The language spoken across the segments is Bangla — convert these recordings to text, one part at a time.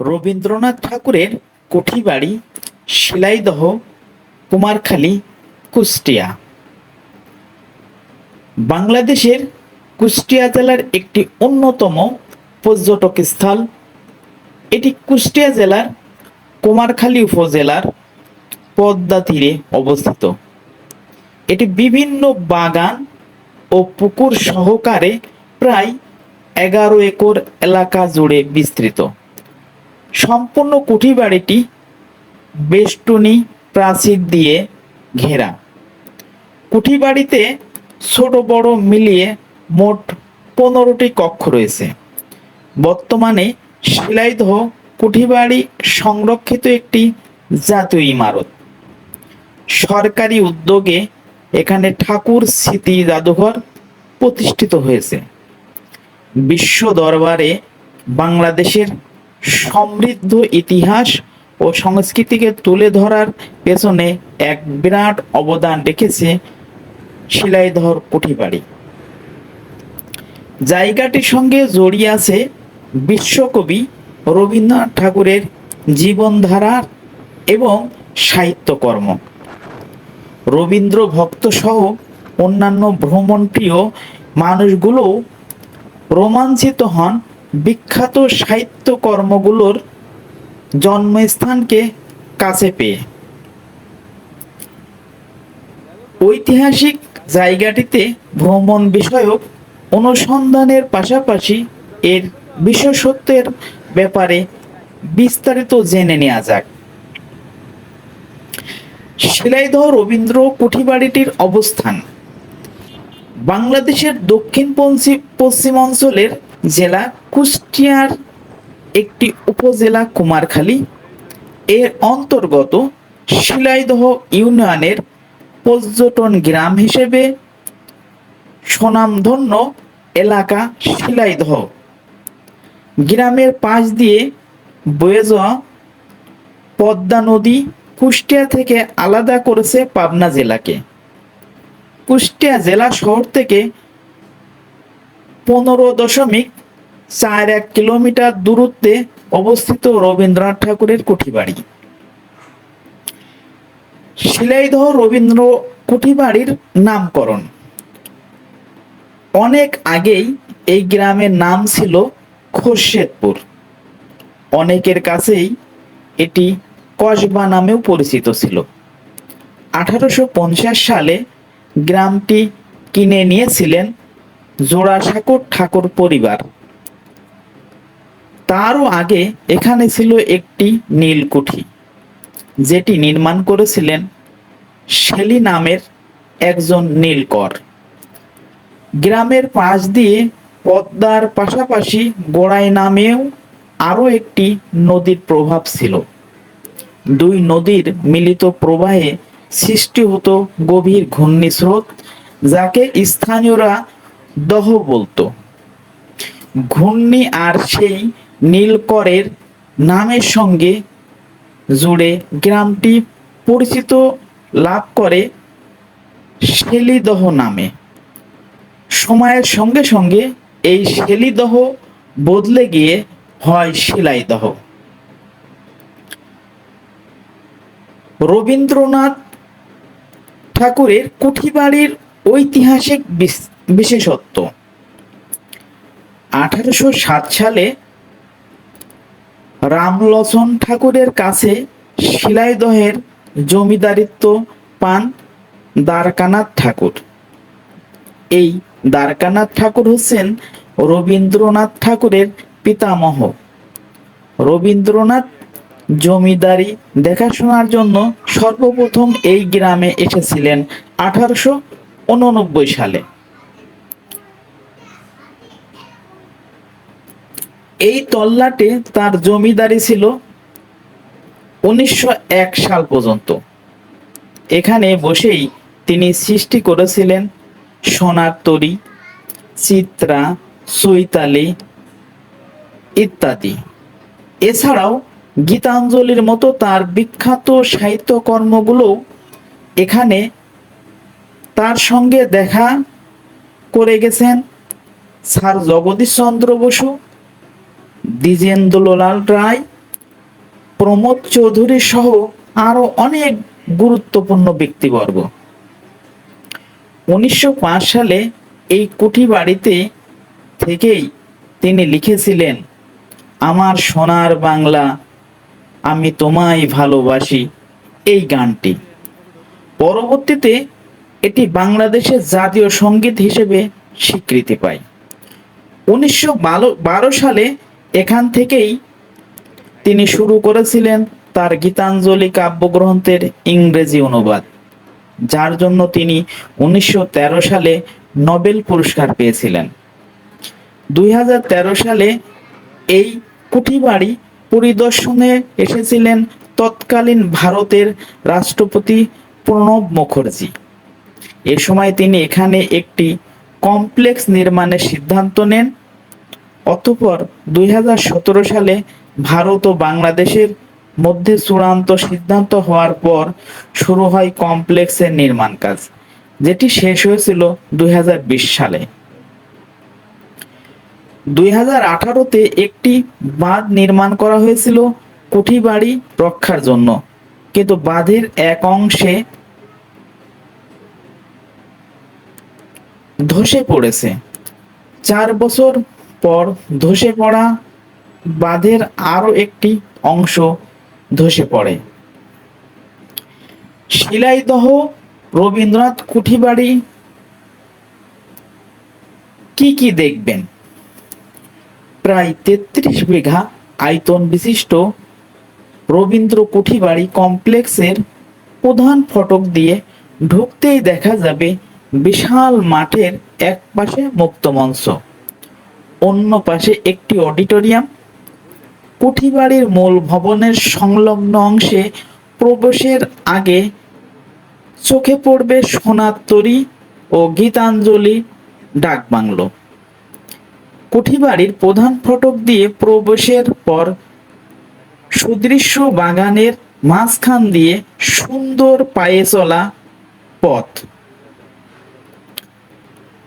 রবীন্দ্রনাথ ঠাকুরের কুঠিবাড়ি শিলাইদহ, কুমারখালী, কুষ্টিয়া। বাংলাদেশের কুষ্টিয়া জেলার একটি অন্যতম পর্যটক স্থল। এটি কুষ্টিয়া জেলার কুমারখালী উপজেলার পদ্মা তীরে অবস্থিত। এটি বিভিন্ন বাগান ও পুকুর সহকারে প্রায় এগারো একর এলাকা জুড়ে বিস্তৃত। সম্পূর্ণ কুঠিবাড়িটি বেষ্টনী প্রাচীর দিয়ে ঘেরা। কুঠিবাড়িতে ছোট বড় মিলিয়ে মোট পনেরোটি কক্ষ রয়েছে। বর্তমানে শিলাইদহ কুঠিবাড়ি সংরক্ষিত একটি জাতীয় ইমারত। সরকারি উদ্যোগে এখানে ঠাকুর স্মৃতি জাদুঘর প্রতিষ্ঠিত হয়েছে। বিশ্ব দরবারে বাংলাদেশের সমৃদ্ধ ইতিহাস ও সংস্কৃতিকে তুলে ধরার পেছনে এক বিরাট অবদান রেখেছে শিলাইদহর কুঠিবাড়ি। জায়গাটির সঙ্গে জড়িয়ে আছে বিশ্বকবি রবীন্দ্রনাথ ঠাকুরের জীবনধারার এবং সাহিত্যকর্ম। রবীন্দ্র ভক্ত সহ অন্যান্য ভ্রমণপ্রিয় মানুষগুলোও রোমাঞ্চিত হন বিখ্যাত সাহিত্যকর্মগুলোর জন্মস্থানকে কাছে পেয়ে। ঐতিহাসিক জায়গাটিতে ভ্রমণ বিষয়ক অনুসন্ধানের পাশাপাশি এর বিশেষত্বের ব্যাপারে বিস্তারিত জেনে নেওয়া যাক। শিলাইদহ রবীন্দ্র কুঠিবাড়িটির অবস্থান। বাংলাদেশের দক্ষিণ পশ্চিম পশ্চিমাঞ্চলের জেলা কুষ্টিয়ার একটি উপজেলা কুমারখালী। এর অন্তর্গত শিলাইদহ ইউনিয়নের পর্যটন গ্রাম হিসেবে স্বনামধন্য এলাকা শিলাইদহ। গ্রামের পাশ দিয়ে বয়ে যাওয়া পদ্মা নদী কুষ্টিয়া থেকে আলাদা করেছে পাবনা জেলাকে। কুষ্টিয়া জেলা শহর থেকে পনেরো দশমিক চার এক কিলোমিটার দূরত্বে অবস্থিত রবীন্দ্রনাথ ঠাকুরের কুঠিবাড়ি। শিলাইদহ রবীন্দ্র কুঠিবাড়ির নামকরণ। অনেক আগেই এই গ্রামের নাম ছিল খোরশেদপুর। অনেকের কাছেই এটি কসবা নামেও পরিচিত ছিল। আঠারোশো পঞ্চাশ সালে গ্রামটি কিনে নিয়েছিলেন জোড়াসাঁকোর ঠাকুর পরিবার। তারও আগে এখানে ছিল একটি নীলকুঠি, যেটি নির্মাণ করেছিলেন শেলি নামের একজন নীলকর। গ্রামের পাশ দিয়ে পদ্মার পাশাপাশি গোড়াই নামেও আরও একটি নদীর প্রভাব ছিল। দুই নদীর মিলিত প্রবাহে সৃষ্টি হতো গভীর ঘূর্ণিস্রোত যাকে স্থানীয়রা দহ বলতো। ঘূর্ণি আর সেই নীলকরের নামের সঙ্গে জুড়ে গ্রামটি পরিচিত লাভ করে শেলিদহ নামে। সময়ের সঙ্গে সঙ্গে এই শেলিদহ বদলে গিয়ে হয় শিলাইদহ। রবীন্দ্রনাথ ঠাকুরের কুঠিবাড়ির ঐতিহাসিক বিশেষত্ব। আঠারোশো সাত সালে রামলোচন ঠাকুরের কাছে শিলাইদহের জমিদারিত্ব পান দ্বারকানাথ ঠাকুর। এই দ্বারকানাথ ঠাকুর হচ্ছেন রবীন্দ্রনাথ ঠাকুরের পিতামহ। রবীন্দ্রনাথ জমিদারি দেখাশোনার জন্য সর্বপ্রথম এই গ্রামে এসেছিলেন আঠারোশো উননব্বই সালে। এই তল্লাটে তার জমিদারি ছিল উনিশশো এক সাল পর্যন্ত। এখানে বসেই তিনি সৃষ্টি করেছিলেন সোনার তরী, চিত্রা, চৈতালি ইত্যাদি। এছাড়াও গীতাঞ্জলির মতো তার বিখ্যাত সাহিত্যকর্মগুলো এখানে তার সঙ্গে দেখা করে গেছেন। স্যার জগদীশ চন্দ্র বসু দ্বিজেন্দ্রলাল রায়, প্রমোদ চৌধুরী সহ আরও অনেক গুরুত্বপূর্ণ ব্যক্তিবর্গ। উনিশশো পাঁচ সালে এই কুঠি বাড়িতে থেকেই তিনি লিখেছিলেন, আমার সোনার বাংলা, আমি তোমায় ভালোবাসি। এই গানটি। পরবর্তীতে এটি বাংলাদেশের জাতীয় সংগীত হিসেবে স্বীকৃতি পায়। উনিশশো বারো সালে এখান থেকেই তিনি শুরু করেছিলেন তার গীতাঞ্জলি কাব্যগ্রন্থের ইংরেজি অনুবাদ, যার জন্য তিনি উনিশশো তেরো সালে নোবেল পুরস্কার পেয়েছিলেন। দুই হাজার তেরো সালে এই কুঠিবাড়ি পরিদর্শনে এসেছিলেন তৎকালীন ভারতের রাষ্ট্রপতি প্রণব মুখার্জি। এ সময় তিনি এখানে একটি কমপ্লেক্স নির্মাণের সিদ্ধান্ত নেন। অতঃপর দুই হাজার সতেরো সালে ভারত ও বাংলাদেশের মধ্যে চূড়ান্ত সিদ্ধান্ত হওয়ার পর শুরু হয় কমপ্লেক্সের নির্মাণ কাজ, যেটি শেষ হয়েছিল দুই হাজার বিশ সালে। দুই আঠারোতে একটি বাঁধ নির্মাণ করা হয়েছিল কুঠিবাড়ি রক্ষার জন্য, কিন্তু বাঁধের এক অংশে ধসে পড়েছে। চার বছর পর ধসে পড়া বাঁধের আরও একটি অংশ ধসে পড়ে। শিলাইদহ, রবীন্দ্রনাথ কুঠিবাড়ি কি কি দেখবেন? প্রায় তেত্রিশ বিঘা আয়তন বিশিষ্ট রবীন্দ্র কুঠিবাড়ি কমপ্লেক্সের প্রধান ফটক দিয়ে ঢুকতেই দেখা যাবে বিশাল মাঠের এক পাশে মুক্ত মঞ্চ। অন্য পাশে একটি অডিটোরিয়াম। কুঠিবাড়ির মূল ভবনের সংলগ্ন অংশে প্রবেশের আগে চোখে পড়বে সোনার তরী ও গীতাঞ্জলি ডাকবাংলো কুঠিবাড়ির প্রধান ফটক দিয়ে প্রবেশের পর সুদৃশ্য বাগানের মাঝখান দিয়ে সুন্দর পায়ে চলা পথ।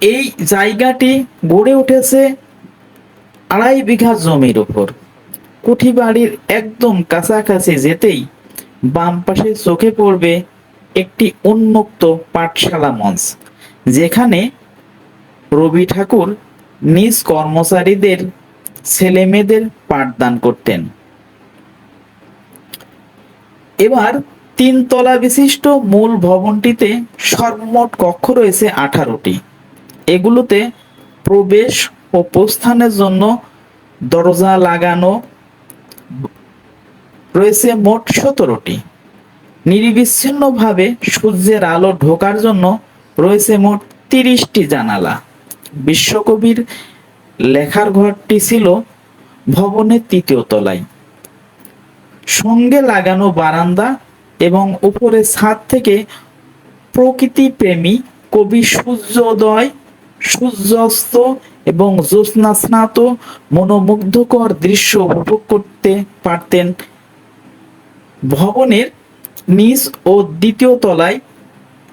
এই জায়গাটি গড়ে উঠেছে আড়াই বিঘা জমির উপর। কুঠিবাড়ির একদম কাছাকাছি যেতেই বাম পাশে চোখে পড়বে একটি উন্মুক্ত পাঠশালা মঞ্চ, যেখানে রবি ঠাকুর নিজ কর্মচারীদের, ছেলেমেয়েদের পাঠদান করতেন। এবার তিনতলা বিশিষ্ট মূল ভবনটিতে সর্বমোট কক্ষ রয়েছে আঠারোটি। এগুলোতে প্রবেশ ও প্রস্থানের জন্য দরজা লাগানো রয়েছে মোট সতেরোটি। নিরবিচ্ছিন্নভাবে সূর্যের আলো ঢোকার জন্য রয়েছে মোট তিরিশটি জানালা। বিশ্বকবির লেখার ঘরটি ছিল ভবনের তৃতীয় তলায়। সঙ্গে লাগানো বারান্দা এবং উপরে ছাদ থেকে প্রকৃতি প্রেমী কবি সূর্যোদয় সূর্যাস্ত এবং জ্যোৎস্না স্নাত মনোমুগ্ধকর দৃশ্য উপভোগ করতে পারতেন। ভবনের নিচ ও দ্বিতীয় তলায়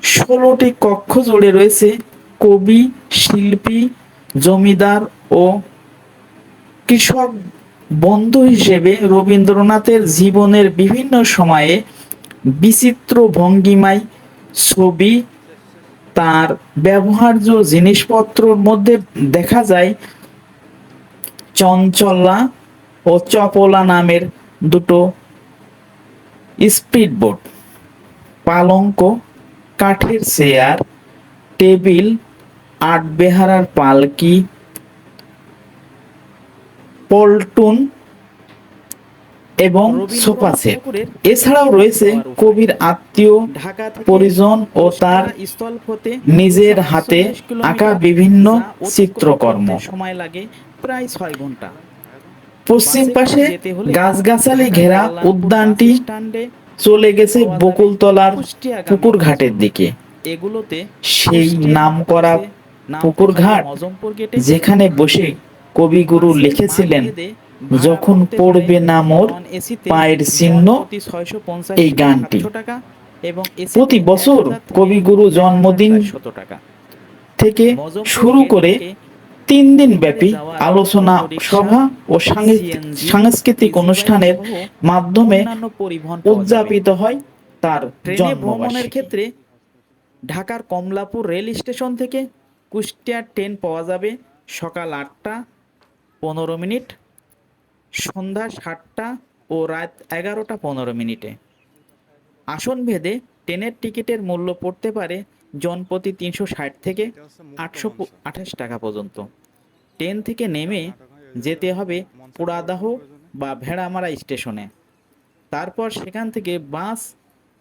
ষোলোটি কক্ষ জুড়ে রয়েছে কবি, শিল্পী, জমিদার ও কৃষক বন্ধু হিসেবে রবীন্দ্রনাথের জীবনের বিভিন্ন সময়ে বিচিত্র ভঙ্গিমায় ছবি তার ব্যবহার্য জিনিসপত্রর মধ্যে দেখা যায় চঞ্চলা ও চপলা নামের দুটো স্পিডবোট, পালঙ্ক, কাঠের চেয়ার, টেবিল আট বেহারার পালকি, পল্টুন এবং সোফা সেট এছাড়াও রয়েছে কবির আত্মীয় পরিজন ও তার নিজের হাতে আঁকা বিভিন্ন চিত্রকর্ম। সময় লাগে প্রায় ছয় ঘণ্টা। পশ্চিম পাশে গাছগাছালি ঘেরা উদ্যানটি চলে গেছে বকুলতলার পুকুর ঘাটের দিকে। এগুলোতে সেই নাম করা পুকুর ঘাট যেখানে বসে কবিগুরু লিখেছিলেন যখন পড়বে না মোর পায়ের চিহ্ন এই গানটি। প্রতি বছর কবিগুরু জন্মদিন থেকে শুরু করে তিন দিন ব্যাপী আলোচনা সভা ও সাংস্কৃতিক- অনুষ্ঠানের মাধ্যমে উদযাপিত হয় তার ভ্রমণের ক্ষেত্রে ঢাকার কমলাপুর রেল স্টেশন থেকে কুষ্টিয়ার ট্রেন পাওয়া যাবে সকাল আটটা পনেরো মিনিট। সন্ধ্যা সাতটা ও রাত এগারোটা পনেরো মিনিটে। আসন ভেদে ট্রেনের টিকিটের মূল্য পড়তে পারে জনপ্রতি তিনশো ষাট থেকে আটশো আঠাশ টাকা পর্যন্ত। ট্রেন থেকে নেমে যেতে হবে পোড়াদাহ বা ভেড়ামারা স্টেশনে। তারপর সেখান থেকে বাস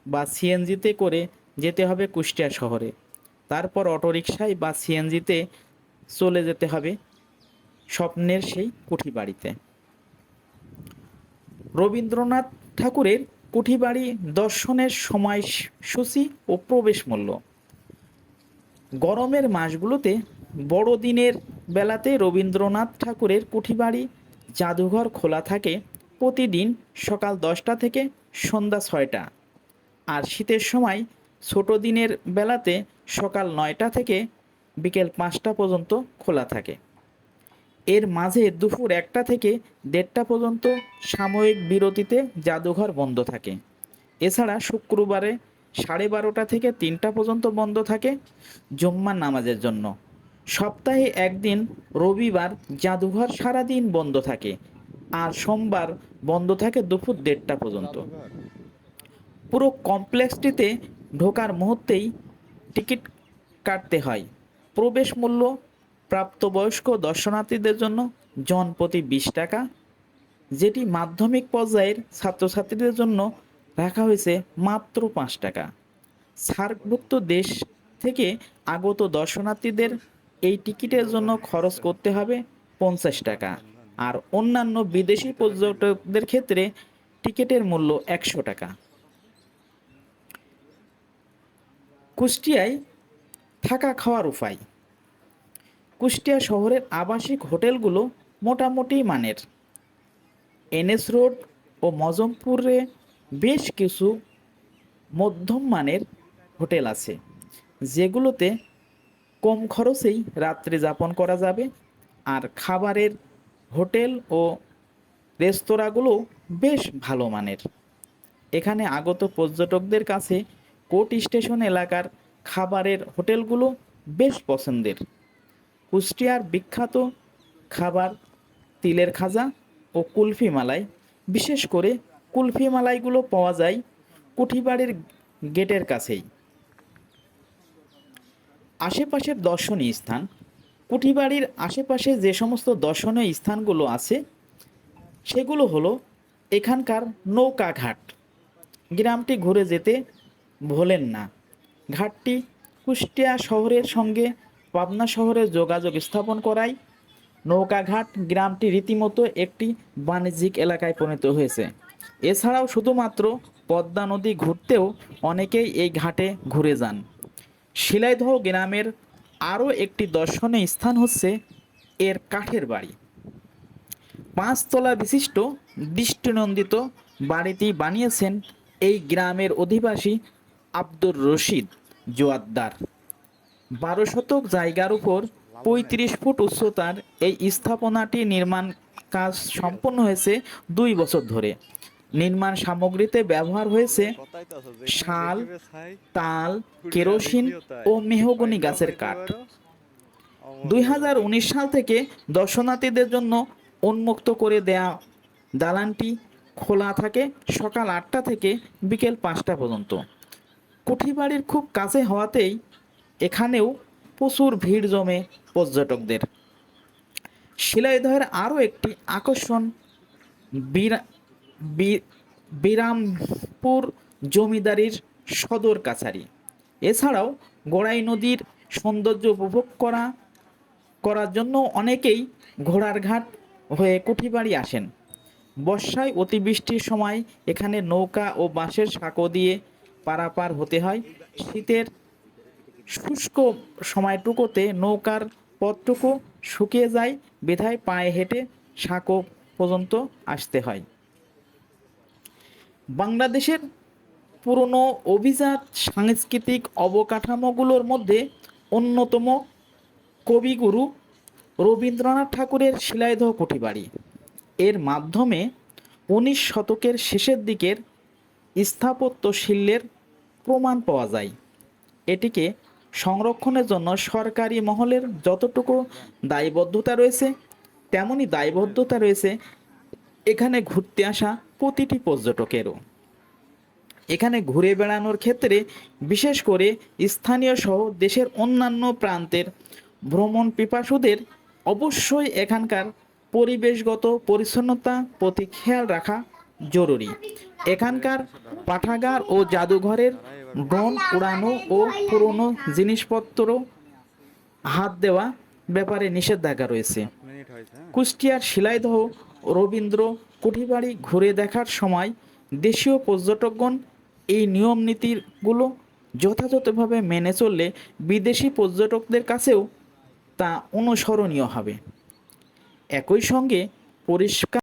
বা সিএনজিতে করে যেতে হবে কুষ্টিয়া শহরে। তারপর অটোরিকশায় বা সিএনজিতে চলে যেতে হবে স্বপ্নের সেই কুঠি বাড়িতে রবীন্দ্রনাথ ঠাকুরের কুঠিবাড়ি দর্শনের সময়সূচি ও প্রবেশ মূল্য। গরমের মাসগুলোতে বড়দিনের বেলাতে রবীন্দ্রনাথ ঠাকুরের কুঠিবাড়ি জাদুঘর খোলা থাকে প্রতিদিন সকাল দশটা থেকে সন্ধ্যা ছয়টা। আর শীতের সময় ছোট দিনের বেলাতে সকাল নয়টা থেকে বিকেল পাঁচটা পর্যন্ত খোলা থাকে। এর মাঝে দুপুর একটা থেকে দেড়টা পর্যন্ত সাময়িক বিরতিতে জাদুঘর বন্ধ থাকে। এছাড়া শুক্রবারে সাড়ে বারোটা থেকে তিনটা পর্যন্ত বন্ধ থাকে জুম্মার নামাজের জন্য। সপ্তাহে একদিন রবিবার জাদুঘর সারাদিন বন্ধ থাকে আর সোমবার বন্ধ থাকে দুপুর দেড়টা পর্যন্ত। পুরো কমপ্লেক্সটিতে ঢোকার মুহূর্তেই টিকিট কাটতে হয়। প্রবেশ মূল্য প্রাপ্তবয়স্ক দর্শনার্থীদের জন্য জন প্রতি বিশ টাকা, যেটি মাধ্যমিক পর্যায়ের ছাত্রছাত্রীদের জন্য রাখা হয়েছে মাত্র পাঁচ টাকা। সার্কভুক্ত দেশ থেকে আগত দর্শনার্থীদের এই টিকিটের জন্য খরচ করতে হবে পঞ্চাশ টাকা আর অন্যান্য বিদেশি পর্যটকদের ক্ষেত্রে টিকিটের মূল্য একশো টাকা। কুষ্টিয়ায় থাকা খাওয়ার উপায়। কুষ্টিয়া শহরের আবাসিক হোটেলগুলো মোটামুটি মানের। এনএস রোড ও মজমপুরে বেশ কিছু মধ্যম মানের হোটেল আছে, যেগুলোতে কম খরচেই রাত্রি যাপন করা যাবে আর খাবারের হোটেল ও রেস্তোরাঁগুলো বেশ ভালো মানের। এখানে আগত পর্যটকদের কাছে কোর্ট স্টেশন এলাকার খাবারের হোটেলগুলো বেশ পছন্দের। কুষ্টিয়ার বিখ্যাত খাবার তিলের খাজা ও কুলফি মালাই। বিশেষ করে কুলফি মালাইগুলো পাওয়া যায় কুঠিবাড়ির গেটের কাছেই। আশেপাশের দর্শনীয় স্থান। কুঠিবাড়ির আশেপাশে যে সমস্ত দর্শনীয় স্থানগুলো আছে, সেগুলো হলো এখানকার নৌকা ঘাট গ্রামটি ঘুরে যেতে ভোলেন না। ঘাটটি কুষ্টিয়া শহরের সঙ্গে পাবনা শহরে যোগাযোগ স্থাপন করায় নৌকাঘাট গ্রামটি রীতিমতো একটি বাণিজ্যিক এলাকায় পরিণত হয়েছে। এছাড়াও শুধুমাত্র পদ্মা নদী ঘুরতেও অনেকেই এই ঘাটে ঘুরে যান। শিলাইদহ গ্রামের আরও একটি দর্শনীয় স্থান হচ্ছে এর কাঠের বাড়ি। পাঁচতলা বিশিষ্ট দৃষ্টিনন্দিত বাড়িটি বানিয়েছেন এই গ্রামের অধিবাসী আব্দুর রশিদ জোয়াদ্দার। বারো শতক জায়গার উপর পঁয়ত্রিশ ফুট উচ্চতার এই স্থাপনাটি নির্মাণ কাজ সম্পন্ন হয়েছে দুই বছর ধরে। নির্মাণ সামগ্রীতে ব্যবহার হয়েছে শাল, তাল, কেরোসিন ও মেহগনি গাছের কাঠ। দুই হাজার উনিশ সাল থেকে দর্শনার্থীদের জন্য উন্মুক্ত করে দেয়া দালানটি খোলা থাকে সকাল আটটা থেকে বিকেল পাঁচটা পর্যন্ত। কুঠিবাড়ির খুব কাছে হওয়াতেই এখানেও প্রচুর ভিড় জমে পর্যটকদের। শিলাইদহের আরও একটি আকর্ষণ বিরা- বিরামপুর জমিদারির সদর কাছারি। এছাড়াও গোড়াই নদীর সৌন্দর্য উপভোগ করা করার জন্য অনেকেই ঘোড়ার ঘাট হয়ে কুঠিবাড়ি আসেন। বর্ষায় অতিবৃষ্টির সময় এখানে নৌকা ও বাঁশের সাঁকো দিয়ে পারাপার হতে হয়। শীতের শুষ্ক সময়টুকুতে নৌকার পথটুকু শুকিয়ে যায়, বেধায় পায়ে হেঁটে সাঁকো পর্যন্ত আসতে হয়। বাংলাদেশের পুরনো অভিজাত সাংস্কৃতিক অবকাঠামোগুলোর মধ্যে অন্যতম কবিগুরু রবীন্দ্রনাথ ঠাকুরের শিলাইদহ কুঠিবাড়ি। এর মাধ্যমে উনিশ শতকের শেষের দিকের স্থাপত্য শিল্পের প্রমাণ পাওয়া যায়। এটিকে সংরক্ষণের জন্য সরকারি মহলের যতটুকু দায়বদ্ধতা রয়েছে, তেমনি দায়বদ্ধতা রয়েছে এখানে ঘুরতে আসা প্রতিটি পর্যটকেরও। এখানে ঘুরে বেড়ানোর ক্ষেত্রে বিশেষ করে স্থানীয় সহ দেশের অন্যান্য প্রান্তের ভ্রমণ পিপাসুদের অবশ্যই এখানকার পরিবেশগত পরিচ্ছন্নতা প্রতি খেয়াল রাখা জরুরি। এখানকার পাঠাগার ও জাদুঘরের ড্রোন উড়ানো ও পুরনো জিনিসপত্র হাত দেওয়া ব্যাপারে নিষেধাজ্ঞা রয়েছে। কুষ্টিয়ার শিলাইদহ রবীন্দ্র কুঠিবাড়ি ঘুরে দেখার সময় দেশীয় পর্যটকগণ এই নিয়ম নীতিগুলো যথাযথভাবে মেনে চললে বিদেশি পর্যটকদের কাছেও তা অনুসরণীয় হবে। একই সঙ্গে পরিষ্কার